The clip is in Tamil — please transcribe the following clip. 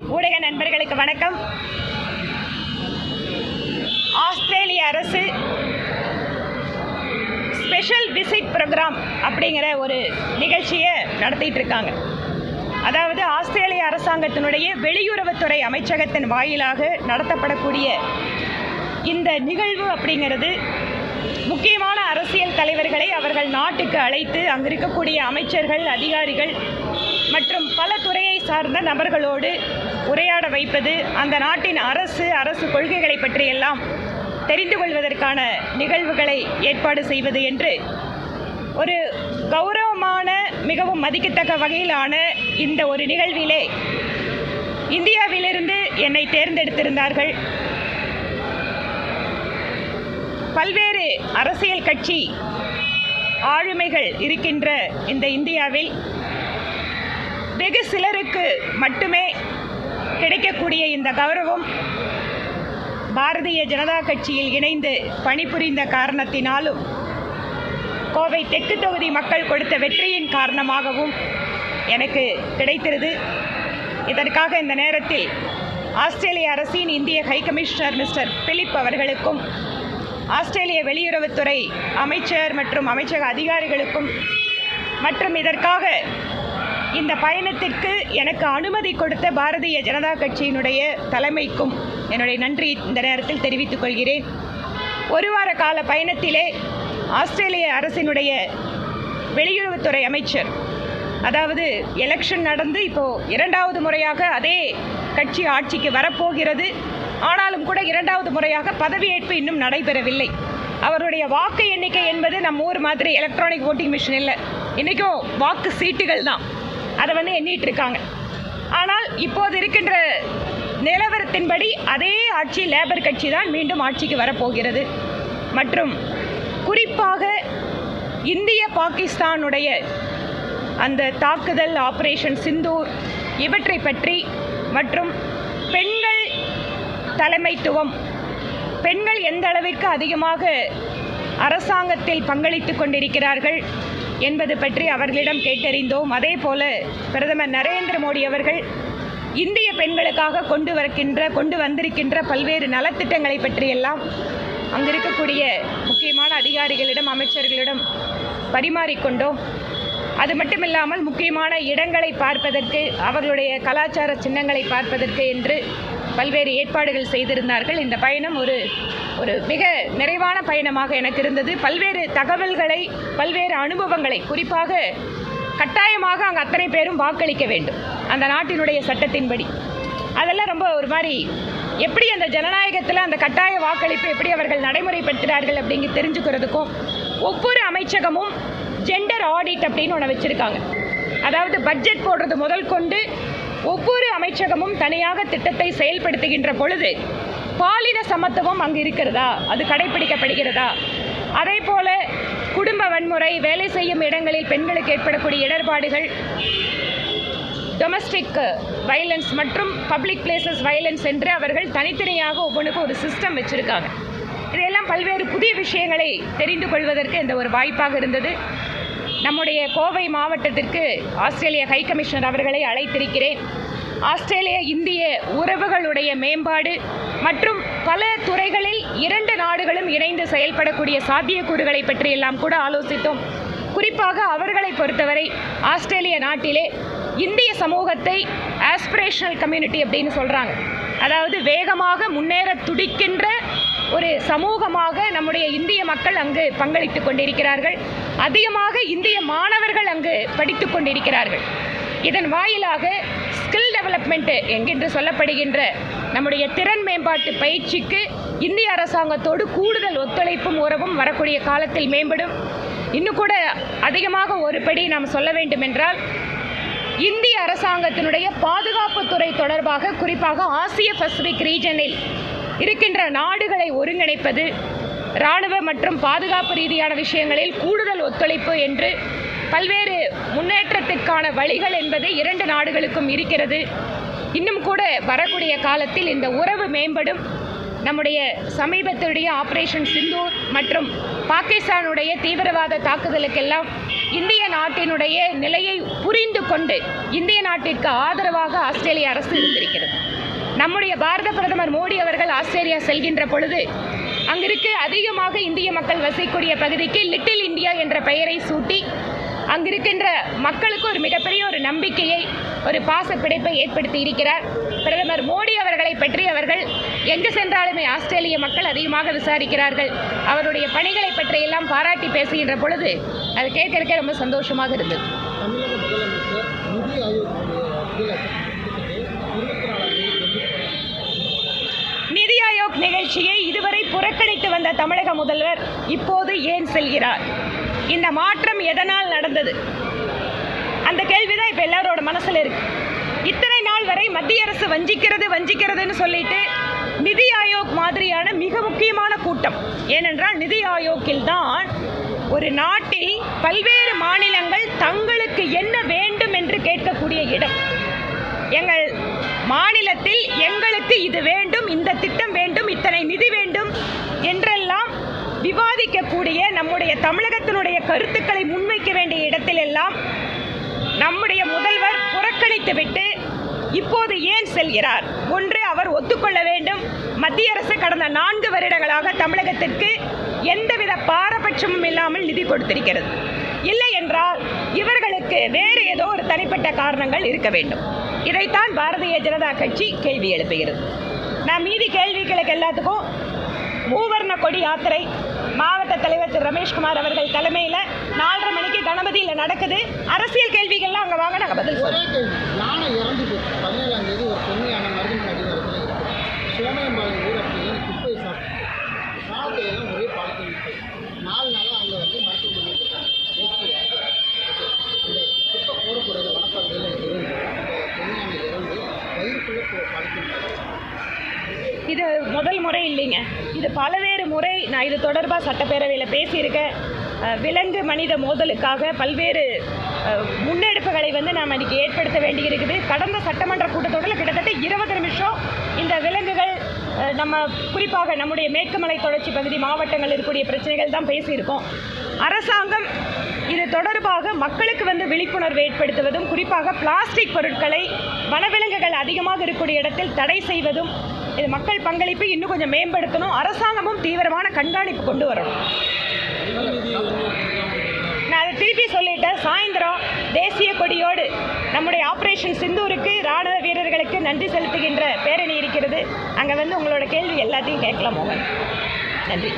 ஊடக நண்பர்களுக்கு வணக்கம். ஆஸ்திரேலிய அரசு ஸ்பெஷல் விசிட் ப்ரோக்ராம் அப்படிங்கிற ஒரு நிகழ்ச்சியை நடத்திட்டு இருக்காங்க. அதாவது ஆஸ்திரேலிய அரசாங்கத்தினுடைய வெளியுறவுத்துறை அமைச்சகத்தின் வாயிலாக நடத்தப்படக்கூடிய இந்த நிகழ்வு அப்படிங்கிறது முக்கியமான அரசியல் தலைவர்களை அவர்கள் நாட்டுக்கு அழைத்து அங்கு இருக்கக்கூடிய அமைச்சர்கள் அதிகாரிகள் மற்றும் பல துறையை சார்ந்த நபர்களோடு உரையாட வைப்பது அந்த நாட்டின் அரசு அரசு கொள்கைகளை பற்றியெல்லாம் தெரிந்து கொள்வதற்கான நிகழ்வுகளை ஏற்பாடு செய்வது என்று ஒரு கௌரவமான மிகவும் மதிக்கத்தக்க வகையிலான இந்த ஒரு நிகழ்விலே இந்தியாவிலிருந்து என்னை தேர்ந்தெடுத்திருந்தார்கள். பல்வேறு அரசியல் கட்சி ஆளுமைகள் இருக்கின்ற இந்த இந்தியாவில் வெகு சிலருக்கு மட்டுமே கிடைக்கக்கூடிய இந்த கௌரவம் பாரதிய ஜனதா கட்சியில் இணைந்து பணிபுரிந்த காரணத்தினாலும் கோவை தெற்கு தொகுதி மக்கள் கொடுத்த வெற்றியின் காரணமாகவும் எனக்கு கிடைத்திருது. இதற்காக இந்த நேரத்தில் ஆஸ்திரேலிய அரசின் இந்திய ஹை கமிஷனர் மிஸ்டர் பிலிப் அவர்களுக்கும் ஆஸ்திரேலிய வெளியுறவுத்துறை அமைச்சர் மற்றும் அமைச்சக அதிகாரிகளுக்கும் மற்றும் இதற்காக இந்த பயணத்திற்கு எனக்கு அனுமதி கொடுத்த பாரதிய ஜனதா கட்சியினுடைய தலைமைக்கும் என்னுடைய நன்றி இந்த நேரத்தில் தெரிவித்துக் கொள்கிறேன். ஒரு வார கால பயணத்திலே ஆஸ்திரேலிய அரசினுடைய வெளியுறவுத்துறை அமைச்சர் அதாவது எலெக்ஷன் நடந்து இப்போ இரண்டாவது முறையாக அதே கட்சி ஆட்சிக்கு வரப்போகிறது. ஆனாலும் கூட இரண்டாவது முறையாக பதவியேற்பு இன்னும் நடைபெறவில்லை. அவருடைய வாக்கு எண்ணிக்கை என்பது நம்ம ஊர் மாதிரி எலக்ட்ரானிக் ஓட்டிங் மிஷின் இல்லை. இன்றைக்கும் வாக்கு சீட்டுகள் தான். அதை வந்து எண்ணிட்டு இருக்காங்க. ஆனால் இப்போது இருக்கின்ற நிலவரத்தின்படி அதே ஆட்சி லேபர் கட்சி தான் மீண்டும் ஆட்சிக்கு வரப்போகிறது. மற்றும் குறிப்பாக இந்திய பாகிஸ்தானுடைய அந்த தாக்குதல் ஆபரேஷன் சிந்தூர் இவற்றை பற்றி மற்றும் பெண்கள் தலைமைத்துவம் பெண்கள் எந்த அளவிற்கு அதிகமாக அரசாங்கத்தில் பங்களித்து கொண்டிருக்கிறார்கள் என்பது பற்றி அவர்களிடம் கேட்டறிந்தோம். அதே போல பிரதமர் நரேந்திர மோடி அவர்கள் இந்திய பெண்களுக்காக கொண்டு வரக்கின்ற கொண்டு வந்திருக்கின்ற பல்வேறு நலத்திட்டங்களை பற்றியெல்லாம் அங்கு இருக்கக்கூடிய முக்கியமான அதிகாரிகளிடம் அமைச்சர்களிடம் பரிமாறிக்கொண்டோம். அது மட்டுமில்லாமல் முக்கியமான இடங்களை பார்ப்பதற்கு அவர்களுடைய கலாச்சார சின்னங்களை பார்ப்பதற்கு என்று பல்வேறு ஏற்பாடுகள் செய்திருந்தார்கள். இந்த பயணம் ஒரு ஒரு மிக நிறைவான பயணமாக எனக்கு இருந்தது. பல்வேறு தகவல்களை பல்வேறு அனுபவங்களை குறிப்பாக கட்டாயமாக அங்கே அத்தனை பேரும் வாக்களிக்க வேண்டும். அந்த நாட்டினுடைய சட்டத்தின்படி. அதெல்லாம் ரொம்ப ஒரு மாதிரி எப்படி அந்த ஜனநாயகத்தில் அந்த கட்டாய வாக்களிப்பு எப்படி அவர்கள் நடைமுறைப்படுத்துகிறார்கள் அப்படிங்க தெரிஞ்சுக்கிறதுக்கும் ஒவ்வொரு அமைச்சகமும் ஜெண்டர் ஆடிட் அப்படின்னு ஒன்று வச்சுருக்காங்க. அதாவது பட்ஜெட் போடுறது முதல் கொண்டு ஒவ்வொரு அமைச்சகமும் தனியாக திட்டத்தை செயல்படுத்துகின்ற பொழுது பாலின சமத்துவம் அங்கு இருக்கிறதா? அது கடைபிடிக்கப்படுகிறதா அதே போல குடும்ப வன்முறை வேலை செய்யும் இடங்களில் பெண்களுக்கு ஏற்படக்கூடிய இடர்பாடுகள் டொமஸ்டிக் வயலன்ஸ் மற்றும் பப்ளிக் பிளேசஸ் வயலன்ஸ் என்று அவர்கள் தனித்தனியாக ஒவ்வொன்றுக்கும் ஒரு சிஸ்டம் வச்சுருக்காங்க. இதையெல்லாம் பல்வேறு புதிய விஷயங்களை தெரிந்து கொள்வதற்கு இந்த ஒரு வாய்ப்பாக இருந்தது. நம்முடைய கோவை மாவட்டத்திற்கு ஆஸ்திரேலிய ஹை கமிஷனர் அவர்களை அழைத்திருக்கிறேன். ஆஸ்திரேலிய இந்திய உறவுகளுடைய மேம்பாடு மற்றும் பல துறைகளில் இரண்டு நாடுகளும் இணைந்து செயல்படக்கூடிய சாத்தியக்கூறுகளை பற்றியெல்லாம் கூட ஆலோசித்தோம். குறிப்பாக அவர்களை பொறுத்தவரை ஆஸ்திரேலிய நாட்டிலே இந்திய சமூகத்தை ஆஸ்பிரேஷனல் கம்யூனிட்டி அப்படின்னு சொல்கிறாங்க அதாவது வேகமாக முன்னேற துடிக்கின்ற ஒரு சமூகமாக நம்முடைய இந்திய மக்கள் அங்கு பங்களித்து கொண்டிருக்கிறார்கள். அதிகமாக இந்திய மாணவர்கள் அங்கு படித்து கொண்டிருக்கிறார்கள். இதன் வாயிலாக டெவலப்மெண்ட்டு டெவலப்மெண்ட் என்கின்ற சொல்லப்படுகின்ற நம்முடைய திறன் மேம்பாட்டு பயிற்சிக்கு இந்திய அரசாங்கத்தோடு கூடுதல் ஒத்துழைப்பும் உறவும் வரக்கூடிய காலத்தில் மேம்படும். இன்னும் கூட அதிகமாக ஒரு படி நாம் சொல்ல வேண்டும் என்றால் இந்திய அரசாங்கத்தினுடைய பாதுகாப்புத்துறை தொடர்பாக குறிப்பாக ஆசிய பசிபிக் ரீஜனில் இருக்கின்ற நாடுகளை ஒருங்கிணைப்பது இராணுவ மற்றும் பாதுகாப்பு ரீதியான விஷயங்களில் கூடுதல் ஒத்துழைப்பு என்று பல்வேறு முன்னேற்றத்திற்கான வழிகள் என்பது இரண்டு நாடுகளுக்கும் இருக்கிறது. இன்னும் கூட வரக்கூடிய காலத்தில் இந்த உறவு மேம்படும். நம்முடைய சமீபத்துடைய ஆபரேஷன் சிந்தூர் மற்றும் பாகிஸ்தானுடைய தீவிரவாத தாக்குதலுக்கெல்லாம் இந்திய நாட்டினுடைய நிலையை புரிந்து கொண்டு இந்திய நாட்டிற்கு ஆதரவாக ஆஸ்திரேலிய அரசு இருந்திருக்கிறது. நம்முடைய பாரத பிரதமர் மோடி அவர்கள் ஆஸ்திரேலியா செல்கின்ற பொழுது அங்கிருக்கு அதிகமாக இந்திய மக்கள் வசிக்கக்கூடிய பகுதிக்கு லிட்டில் இந்தியா என்ற பெயரை சூட்டி அங்கிருக்கின்ற மக்களுக்கு ஒரு மிகப்பெரிய ஒரு நம்பிக்கையை ஒரு பாச பிடிப்பை ஏற்படுத்தி இருக்கிறார். பிரதமர் மோடி அவர்களை பற்றி அவர்கள் எங்கு சென்றாலுமே ஆஸ்திரேலிய மக்கள் அதிகமாக விசாரிக்கிறார்கள். அவருடைய பணிகளை பற்றியெல்லாம் பாராட்டி பேசுகின்ற பொழுது அது கேட்கறக்க ரொம்ப சந்தோஷமாக இருந்தது. நிதி ஆயோக் நிகழ்ச்சியை இதுவரை புறக்கணித்து வந்த தமிழக முதல்வர் இப்போது ஏன் செல்கிறார்? இந்த மாற்றம் எதனால் வந்தது. அந்த கேள்விதான் இப்போ எல்லாரோட மனசுல இருக்கு. இத்தனை நாள் வரை மத்திய அரசு வஞ்சிக்கிறது வஞ்சிக்கிறதுன்னு சொல்லிட்டு நிதி ஆயோக் மாதிரியான மிக முக்கியமான கூட்டம். ஏனென்றால் நிதி ஆயோக்கில் தான் ஒரு நாட்டில் பல்வேறு மாநிலங்கள் தங்களுக்கு என்ன வேண்டும் என்று கேட்கக்கூடிய இடம். எங்கள் மாநிலத்தில் எங்களுக்கு இது வேண்டும் இந்த திட்டம் வேண்டும் இத்தனை நிதி வேண்டும் என்றெல்லாம் விவாதிக்கக்கூடிய நம்முடைய தமிழகத்தினுடைய கருத்துக்களை முன் வேண்டிய இடத்திலெல்லாம் நம்முடைய முதல்வர் வைத்துவிட்டு இப்போது ஏன் செல்கிறார்? ஒன்று அவர் ஒத்துக்கொள்ள வேண்டும். மத்திய அரசு கடந்த நான்கு வருடங்களாக தமிழகத்திற்கு எந்தவித பாரபட்சமும் இல்லாமல் நிதி கொடுத்திருக்கிறது. இல்லை என்றால் இவர்களுக்கு வேறு ஏதோ ஒரு தனிப்பட்ட காரணங்கள் இருக்க வேண்டும். இதைத்தான் பாரதிய ஜனதா கட்சி கேள்வி எழுப்புகிறது. நான் மீதி கேள்விகளுக்கு எல்லாத்துக்கும் மூவர்ண கொடி யாத்திரை மாவட்ட தலைவர் திரு ரமேஷ்குமார் அவர்கள் தலைமையில் நாலரை மணிக்கு கணபதியில் நடக்குது. அரசியல் கேள்விகள்லாம் அங்கே வாங்க நாங்கள் பதில் கேள்வி. யானை இறந்து பதினேழாம் தேதி ஒரு பெண் யானை இருக்கு சோமயம்பாளையம் ஊராட்சியில் குப்பை சாப்பிட்டு சாப்பிட்டு ஒரே இருக்கு நாலு நாளாக அவங்க வந்து நேற்று அந்த குப்பை போடக்கூடாது வனப்பகுதியில் இருந்து அந்த பெண் யானை இறந்து வயிறுக்குள்ளே பாலத்தில் இது முதல் முறை இல்லைங்க. இது பலவேறு முறை நான் இது தொடர்பாக சட்டப்பேரவையில் பேசியிருக்கேன். விலங்கு மனித மோதலுக்காக பல்வேறு முன்னெடுப்புகளை வந்து நாம் இன்றைக்கி ஏற்படுத்த வேண்டியிருக்குது. கடந்த சட்டமன்ற கூட்டத்தொடரில் கிட்டத்தட்ட இருபது நிமிஷம் இந்த விலங்குகள் நம்ம குறிப்பாக நம்முடைய மேற்குமலை தொடர்ச்சி பகுதி மாவட்டங்கள் இருக்கக்கூடிய பிரச்சனைகள் தான் பேசியிருக்கோம். அரசாங்கம் இது தொடர்பாக மக்களுக்கு வந்து விழிப்புணர்வு ஏற்படுத்துவதும் குறிப்பாக பிளாஸ்டிக் பொருட்களை வனவிலங்குகள் அதிகமாக இருக்கக்கூடிய இடத்தில் தடை செய்வதும் இது மக்கள் பங்களிப்பு இன்னும் கொஞ்சம் மேம்படுத்தணும். அரசாங்கமும் தீவிரமான கண்காணிப்பு கொண்டு வரணும். நான் அதை திருப்பி சொல்லிட்டேன். சாயந்தரம் தேசிய கொடியோடு நம்முடைய ஆபரேஷன் சிந்தூருக்கு ராணுவ வீரர்களுக்கு நன்றி செலுத்துகின்ற பேரணி இருக்கிறது. அங்கே வந்து உங்களோட கேள்வி எல்லாத்தையும் கேட்கலாம் மோகன். நன்றி.